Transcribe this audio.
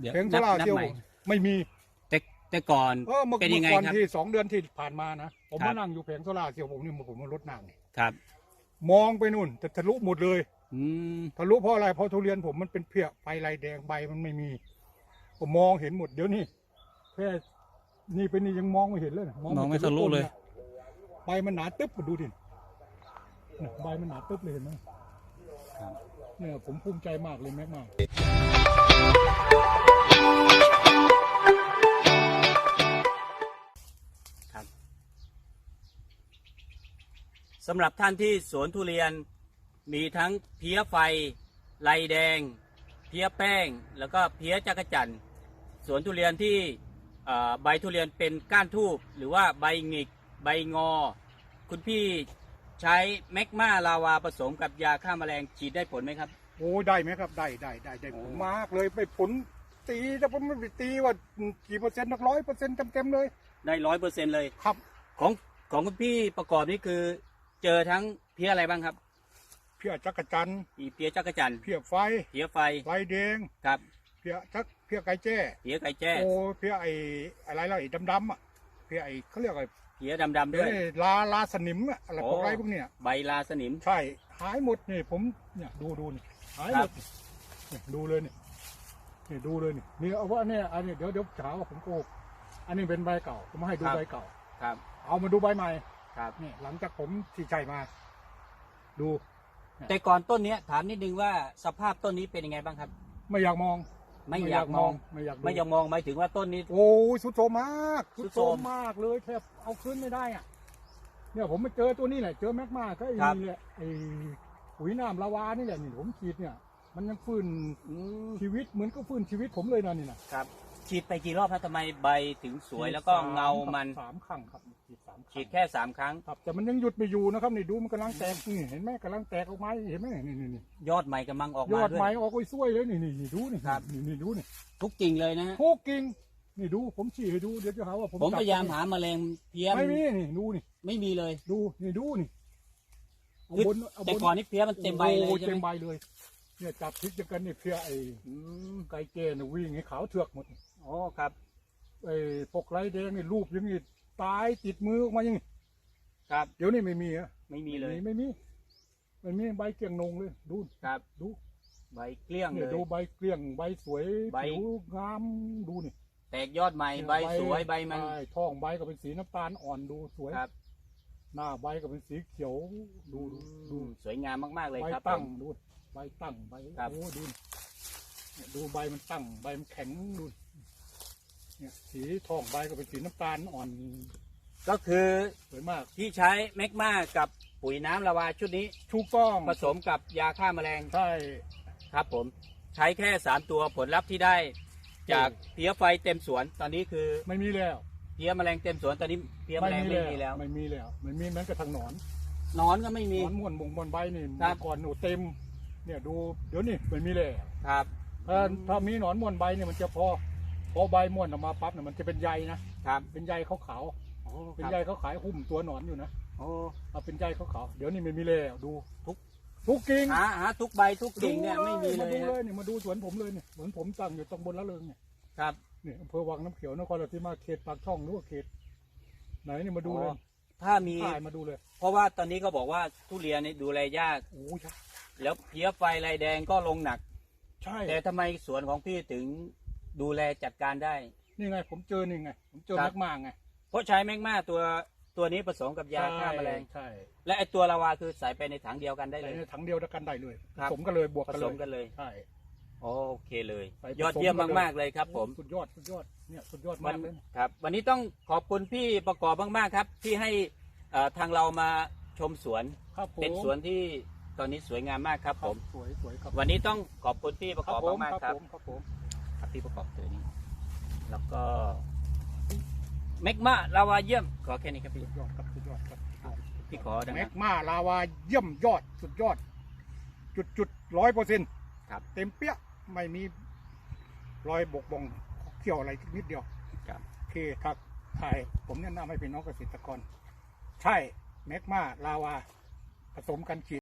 เดี๋ยวเพลงโซนับล่านับเซลใหม่ล์ไม่มีแต่แต่ก่อน เออเมื่อเป็นยังไงเมื่อก่อนครับ ที่สองเดือนที่ผ่านมานะผมครัมาบนั่งอยู่เพลงโซล่าเซลล์ผมนี่ผมมารถน้ำนี่ครับมองไปนู่นแต่ทะลุหมดเลยอืมทะลุเพราะอะไรเพราะทุเรียนผมมันเป็นเพี้ยไฟลายแดงใบมันไม่มี ผมมองเห็นหมดเดี๋ยวนี้แค่นี่เป็นนี่ยังมองไม่เห็นเลยนะมองไม่ทะลุเลย ใบมันหนาตึ๊บมาดูดิเนี่ยใบมันหนาตึ๊บเลยเห็นไหมครับเนี่ยผมภูมิใจมากเลยแม็กมาก สำหรับท่านที่สวนทุเรียนมีทั้งเพี้ยไฟลายแดง เพี้ยแป้ง แล้วก็เพี้ยจักรจันสวนทุเรียนที่ใบทุเรียนเป็นก้านทูบหรือว่าใบหงิกใบงอ คุณพี่ใช้แมกมาลาวาผสมกับยาฆ่าแมลงฉีดได้ผลไหมครับ โอ้ได้ไหมครับ ได้ได้ได้ได้ผลมากเลยไปผลตีแต่ผมไม่ไปตีว่ากี่เปอร์เซ็นต์นักร้อยเปอร์เซ็นต์เต็มๆเลย ได้ร้อยเปอร์เซ็นเลยครับ ของของคุณพี่ประกอบนี่คือเจอทั้งเพี้ยอะไรบ้างครับ เพี้ยจักรจันทร์มีเพี้ยจักรจันทร์เพี้ยไฟ เพี้ยไฟ ไฟแดงครับ เพี้ยจักเพี้ยไก่แจ้ เพี้ยไก่แจ้ โอ้เพี้ยไอ้อะไรล่ะไอ้ดำๆอะ เพี้ยไอ้เขาเรียกอะไรเพี้ยดำๆเพี้ด้วยยลาลาสนิมอะอะไรโอ้พวกไรพวกเนี้ยใบลาสนิม ใช่ หายหมดนี่ผมเนี่ยดูดูนี่ หายหมดเนี่ยดูเลยนี่นี่ดูเลยนี่นี่เอาว่าเนี่ยอันนี้เดี๋ยวเดี๋ยวถามว่าผมโกหกอันนี้เป็นใบเก่าผมมาให้ดูครับ ใบเก่า ครับ เอามาดูใบใหม่ครับ นี่หลังจากผมที่ใช่มา ดู แต่ก่อนต้นเนี้ยถามนิดนึงว่าสภาพต้นนี้เป็นยังไงบ้างครับ ไม่อยากมองไม่อยากมอง ไม่อยากดูไม่อยากมองหมายถึงว่าต้นนี้ โอ้ยสุดโทรมมากสุสุดดโทโทรรมมมากเลยแทบเอาขึ้นไม่ได้อะเนี่ยผมมาเจอตัวนี้แหละเจอแมกมาก็ไอ้ครับ นี่แหละไอ้ ปุ๋ยน้ำลาวานี่แหละนี่ผมฉีดเนี่ย มันยังฟื้นอืมชีวิตเหมือนก็ฟื้นชีวิตผมเลยนะนี่นะครับ ฉีดไปกี่รอบครับทำไมใบถึงสวยแล้วก็เงามันสามครั้งครับฉีดสามครั้งฉีดแค่สามครั้ง ครับแต่มันยังหยุดไม่อยู่นะครับนี่ดูมันกำลังแตกนี่เห็นไหมกำลังแตกออกมาเห็นไหมนี่นี่นี่ยอดใหม่กำลังออกยมาอดด้วไม้ยออกไปช่วยเลยนี่นี่นี่ดูนี่ครับ นี่นี่ดูนี่ทุกกิ่งเลยนะฮะ ทุกกิ่งนี่ดูผมฉีดให้ดูเดี๋ยวจะหาว่าผมผมพยายามจับหาแมลงเพี้ยไม่มีนี่ดูนี่ ไม่มีเลย ดูนี่ดูนี่ เอาคือบนเอาบแต่ก่อนนี้เพี้ยมันเต็มใบเลยโอ้ใช่เต็มไหมใบเลย เนี่ยจับทิศจะกันเนี่ยเพียไอ้อืมไก่เกนยวิ่งให้ขาวเถือกหมดอ๋อครับไอ้ปกไรแดงนี่รูปอยังงี้ตายติดมือออกมาอยังงี้ครับเดี๋ยวนี้ไม่มีอะไม่มีเลยไม่มีไม่มีใบเกลียงนงเลย ดูครับดู ใบเกลี้ยงเนี่เลยย ดูใบเกลียงใบสวยใบ ผิวงามดูนี่แตกยอดใหม่ใบสวยใบมัน ใช่ท้องใบก็เป็นสีน้ำตาลอ่อนดูสวยครับ หน้าใบก็เป็นสีเขียว ดูดูดูสวยงามมากๆเลยใบครับตั้งผม ดูใบตั้งใบครับ โอ้ดูนี่เนี่ยดูใบมันตั้งใบมันแข็งดูเนี่ยสีทองใบก็เป็นสีน้ำตาลอ่อนก็คือสวยมากที่ใช้แมกมากับปุ๋ยน้ำละวาชุดนี้ถูกต้องผสมกับยาฆ่าแมลงใช่ ครับผมใช้แค่สามตัวผลลัพธ์ที่ได้ จากเพี้ยไฟเต็มสวนตอนนี้คือไม่มีแล้ว เพี้ยแมลงเต็มสวนตอนนี้เพี้ยแมลงไม่มีแล้ว ไม่มีแล้วไม่มีแม้กระทั่งหนอนหนอนก็ไม่หมี นอนม่วนมงมวนใบนี่ครับเมื่อก่อนหนูเต็ม เนี่ยดูเดี๋ยวนี้ไม่มีเลยครับ ถ้าถ้ามีหนอนม่วนใบเนี่ยมันจะพอพอใบม่วนออกมาปั๊บเนี่ยมันจะเป็นใยนะครับเป็นใยขาวโอ้ๆคเป็นรับใยขาวๆหุ้มตัวหนอนอยู่นะโอ้เอาเป็นใยขาวๆเดี๋ยวนี้ไม่มีแล้วดูทุกทุกกิ่งหาหาทุกใบทุกกิ่งเนี่ยไม่มีเลมายดูฮะเลยเนี่ยมาดูสวนผมเลยเนี่ยเหมือนผมตั้งอยู่ตรงบนละเริงเนี่ยครับ เนี่ยอำเภอวังน้ำเขียวนครราชสีมาเขตปากช่องหรือว่าเขต ไหนนี่มาดูเลยอ๋อถ้ามี ถ่ายมาดูเลยเพราะว่าตอนนี้ก็บอกว่าทุเรียนนี่ดูแลยาก โอ้ยแล้วเพี้ยไฟลายแดงก็ลงหนัก ใช่ แต่ทำไมสวนของพี่ถึงดูแลจัดการได้ นี่ไง ผมเจอนี่ไง ผมเจอครัแมบกมาไงเพราะใช้แมกมาตัวตัวนี้ผสมกับยาฆ่าแมลง ใช่และไอตัวลาวาคือใส่ไปในถังเดียวกันได้ใช่เลย ในถังเดียวกันได้เลยครับผสมกันเลยบวกผกันสเลมยกันเลย ใช่ โอเคเลยใส่ยอดผสมเยี่ยมกันเลย มาก ๆ เลยครับผม สุดยอดสุดยอดเนี่ยสุดยอดวัมานกเลยครับ วันนี้ต้องขอบคุณพี่ประกอบมาก ๆ ครับ ที่ให้เอ่อทางเรามาชมสวน ครับผมเป็นสวนที่ตอนนี้สวยงามมากครับ คผรับม สวยสวยครับวันนี้ต้องขอบคุณพี่ประกอบผมมากๆครับผมครับผมครับพี่ประกอบตัวนี้ แล้วก็เมกมาลาวาเยี่ยม ขอแค่นี้ครับพี่สุดยอดครับสุดยอดครับพี่ขอดังแมนะกมาลาวาเยี่ยมยอดสุดยอด จุดจุดร้อยเปอร์เซ็นต์ครับ เต็มเปี้ย ไม่มีรอยบกบงเขี่ยวอะไรนิดเดียวครับโอเคครับใช่ผมแนะนำให้พี่น้องเกษตรกร ใช่แมกมาลาวาผสมกันฉีด